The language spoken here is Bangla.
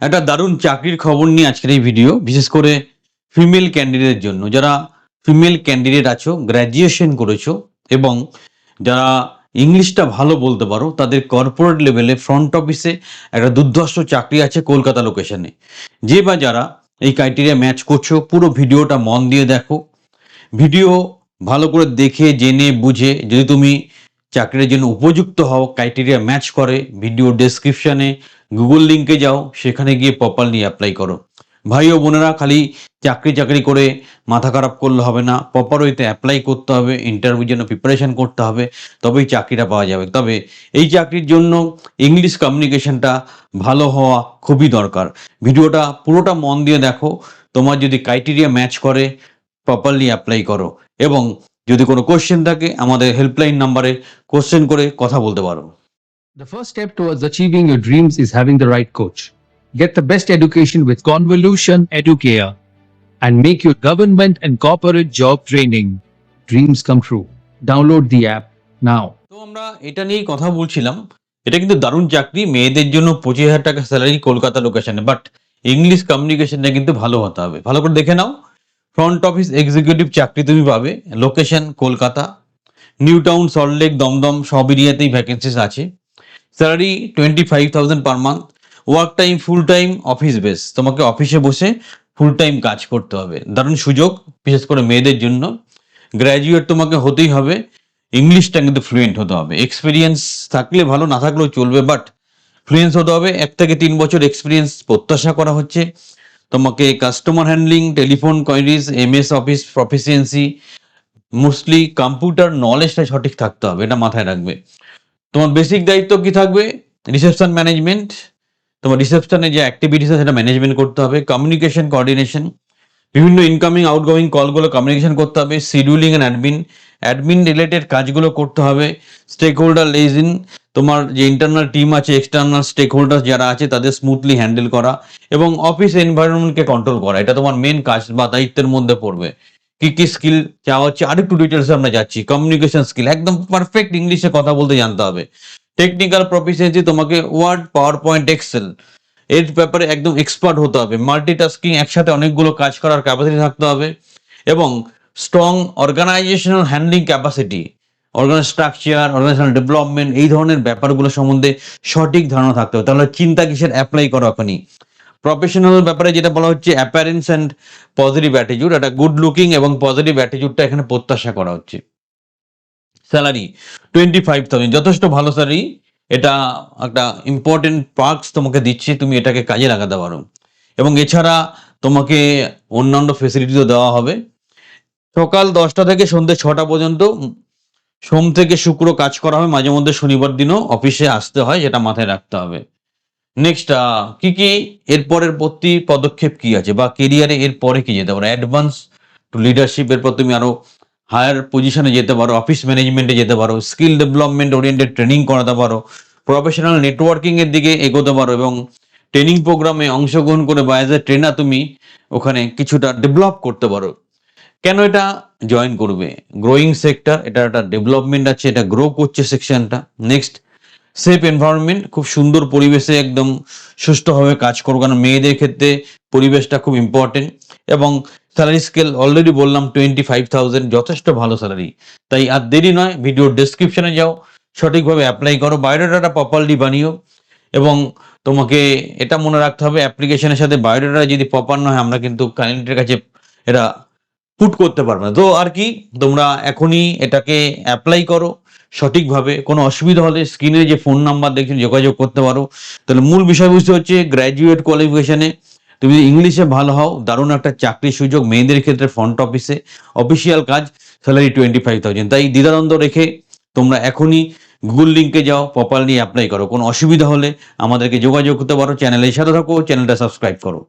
একটা দারুণ চাকরির খবর নিয়ে আজকের এই ভিডিও বিশেষ করে ফিমেল ক্যান্ডিডেটের জন্য। যারা ফিমেল ক্যান্ডিডেট আছো গ্র্যাজুয়েশন করেছ, এবং যারা ইংলিশটা ভালো বলতে পারো, তাদের কর্পোরেট লেভেলে ফ্রন্ট অফিসে একটা দুর্ধর্ষ চাকরি আছে কলকাতা লোকেশনে যে বা যারা এই ক্রাইটেরিয়া ম্যাচ করছ, পুরো ভিডিওটা মন দিয়ে দেখো। ভিডিও ভালো করে দেখে, জেনে, বুঝে, যদি তুমি চাকরির জন্য উপযুক্ত হও ক্রাইটেরিয়া ম্যাচ করে ভিডিও ডেসক্রিপশানে গুগল লিঙ্কে যাও, সেখানে গিয়ে প্রপারলি অ্যাপ্লাই করো। ভাই ও বোনেরা, খালি চাকরি চাকরি করে মাথা খারাপ করলে হবে না প্রপার ওইতে অ্যাপ্লাই করতে হবে ইন্টারভিউর জন্য প্রিপারেশন করতে হবে, তবেই চাকরিটা পাওয়া যাবে। তবে এই চাকরির জন্য ইংলিশ কমিউনিকেশনটা ভালো হওয়া খুবই দরকার। ভিডিওটা পুরোটা মন দিয়ে দেখো, তোমার যদি ক্রাইটেরিয়া ম্যাচ করে প্রপারলি অ্যাপ্লাই করো। এবং যদি কোনো কোশ্চেন থাকে আমাদের হেল্পলাইন নাম্বারে কোশ্চেন করে কথা বলতে পারো The first step towards achieving your dreams is having the right coach. Get the best education with Convolution Educare and make your government and corporate job training dreams come true. Download the app now. তো আমরা এটা নিয়েই কথা বলছিলাম এটা কিন্তু দারুণ চাকরি মেয়েদের জন্য পঁচিশ হাজার টাকা স্যালারি কলকাতা লোকেশনে বাট ইংলিশ কমিউনিকেশনটা কিন্তু ভালো হতে হবে ভালো করে দেখে নাও ফ্রন্ট অফিস এক্সিকিউটিভ চাকরি তুমি পাবে location Kolkata New Town Salt Lake Dum Dum, সব এরিয়াতেই ভ্যাকেন্সিস আছে। Salary twenty five thousand per month work time full time office base তোমাকে অফিসে বসে ফুল টাইম কাজ করতে হবে। দারুণ সুযোগ, বিশেষ করে মেয়েদের জন্য। গ্র্যাজুয়েট তোমাকে হতেই হবে। ইংলিশটা কিন্তু ফ্লুয়েন্ট হতে হবে। এক্সপিরিয়েন্স থাকলে ভালো, না থাকলেও চলবে বাট ফ্লুয়েন্স হতে হবে। এক থেকে তিন বছর এক্সপিরিয়েন্স প্রত্যাশা করা হচ্ছে। তোমাকে customer handling telephone queries MS office proficiency mostly computer নলেজটা সঠিক থাকতে হবে, এটা মাথায় রাখবে। তোমার বেসিক দায়িত্ব কি থাকবে? রিসেপশন ম্যানেজমেন্ট তোমার রিসেপশনে যে অ্যাক্টিভিটিস আছে সেটা ম্যানেজমেন্ট করতে হবে কমিউনিকেশন কোঅর্ডিনেশন বিভিন্ন ইনকামিং আউটগোয়িং কলগুলো কমিউনিকেশন করতে হবে scheduling and admin admin related কাজগুলো করতে হবে। স্টেক হোল্ডার লেজিন তোমার যে ইন্টারনাল টিম আছে এক্সটার্নাল স্টেক হোল্ডার যারা আছে, তাদের স্মুথলি হ্যান্ডেল করা এবং অফিস এনভায়রনমেন্টকে কন্ট্রোল করা। এটা তোমার মেন কাজ বা দায়িত্বের মধ্যে পড়বে। কি কি স্কিল চাওয়া হচ্ছে? আরেকটু ডিটেলসে আমরা যাচ্ছি। কমিউনিকেশন স্কিল একদম পারফেক্ট ইংলিশে কথা বলতে জানতে হবে। টেকনিক্যাল প্রফিসিয়েন্সি তোমাকে ওয়ার্ড পাওয়ার পয়েন্ট এক্সেল এর ব্যাপারে একদম এক্সপার্ট হতে হবে। মাল্টিটাস্কিং একসাথে অনেকগুলো কাজ করার ক্যাপাসিটি থাকতে হবে এবং strong organisational handling capacity organise structure organisational development এই ধরনের ব্যাপারগুলো সম্বন্ধে সঠিক ধারণা থাকতে হবে। তাহলে চিন্তা কিসের? অ্যাপ্লাই করো এখনই। প্রফেশনাল ব্যাপারে যেটা বলা হচ্ছে অ্যাপারেন্স অ্যান্ড পজিটিভ অ্যাটিটিউড একটা গুড লুকিং এবং পজিটিভ অ্যাটিটিউডটা এখানে প্রত্যাশা করা হচ্ছে। স্যালারি টোয়েন্টি ফাইভ থাউজেন্ড যথেষ্ট ভালো স্যালারি এটা একটা ইম্পর্টেন্ট পার্কস তোমাকে দিচ্ছে, তুমি এটাকে কাজে লাগাতে পারো। এবং এছাড়া তোমাকে অন্যান্য ফেসিলিটিও দেওয়া হবে। সকাল দশটা থেকে সন্ধ্যে ছটা পর্যন্ত সোম থেকে শুক্র কাজ করা হয়। মাঝে মধ্যে শনিবার দিনও অফিসে আসতে হয়, যেটা মাথায় রাখতে হবে। নেক্সট কি কি এরপরের প্রতি পদক্ষেপ কি আছে বা কেরিয়ারে এর পরে কি যেতে পারো? অ্যাডভান্স টু লিডারশিপ এরপর তুমি আরও হায়ার পজিশনে যেতে পারো অফিস ম্যানেজমেন্টে যেতে পারো স্কিল ডেভেলপমেন্ট ওরিয়েন্টেড ট্রেনিং করাতে পারো প্রফেশনাল নেটওয়ার্কিং এর দিকে এগোতে পারো এবং ট্রেনিং প্রোগ্রামে অংশগ্রহণ করে বা অ্যাজ এ ট্রেনার তুমি ওখানে কিছুটা ডেভেলপ করতে পারো। কেন এটা জয়েন করবে? গ্রোয়িং সেক্টর এটা একটা ডেভেলপমেন্ট আছে, এটা গ্রো করছে সেকশনটা নেক্সট সেফ এনভায়রনমেন্ট খুব সুন্দর পরিবেশে একদম সুষ্ঠুভাবে কাজ করব, কারণ মেয়েদের ক্ষেত্রে পরিবেশটা খুব ইম্পর্টেন্ট এবং স্যালারি স্কেল অলরেডি বললাম টোয়েন্টি ফাইভ থাউজেন্ড যথেষ্ট ভালো স্যালারি তাই আর দেরি নয় ভিডিওর ডেসক্রিপশনে যাও, সঠিকভাবে অ্যাপ্লাই করো বায়োডাটাটা প্রপারলি বানিও। এবং তোমাকে এটা মনে রাখতে হবে অ্যাপ্লিকেশনের সাথে বায়োডাটা যদি প্রপার না হয়, আমরা কিন্তু ক্লায়েন্টের কাছে এটা পুট করতে পারবে না। তো আর কি, তোমরা এখনই এটাকে অ্যাপ্লাই করো সঠিকভাবে, কোনো অসুবিধা হলে স্ক্রিনে যে ফোন নাম্বার দেখছি যোগাযোগ করতে পারো। তাহলে মূল বিষয়বস্তু হচ্ছে গ্র্যাজুয়েট কোয়ালিফিকেশনে তুমি যদি ইংলিশে ভালো হও, দারুণ একটা চাকরির সুযোগ মেয়েদের ক্ষেত্রে ফ্রন্ট অফিসে অফিসিয়াল কাজ স্যালারি টোয়েন্টি ফাইভ থাউজেন্ড তাই দ্বিধাদ্বন্দ্ব রেখে তোমরা এখনই গুগল লিঙ্কে যাও প্রপারলি অ্যাপ্লাই করো। কোনো অসুবিধা হলে আমাদেরকে যোগাযোগ করতে পারো চ্যানেলের সাথে থাকো চ্যানেলটা সাবস্ক্রাইব করো।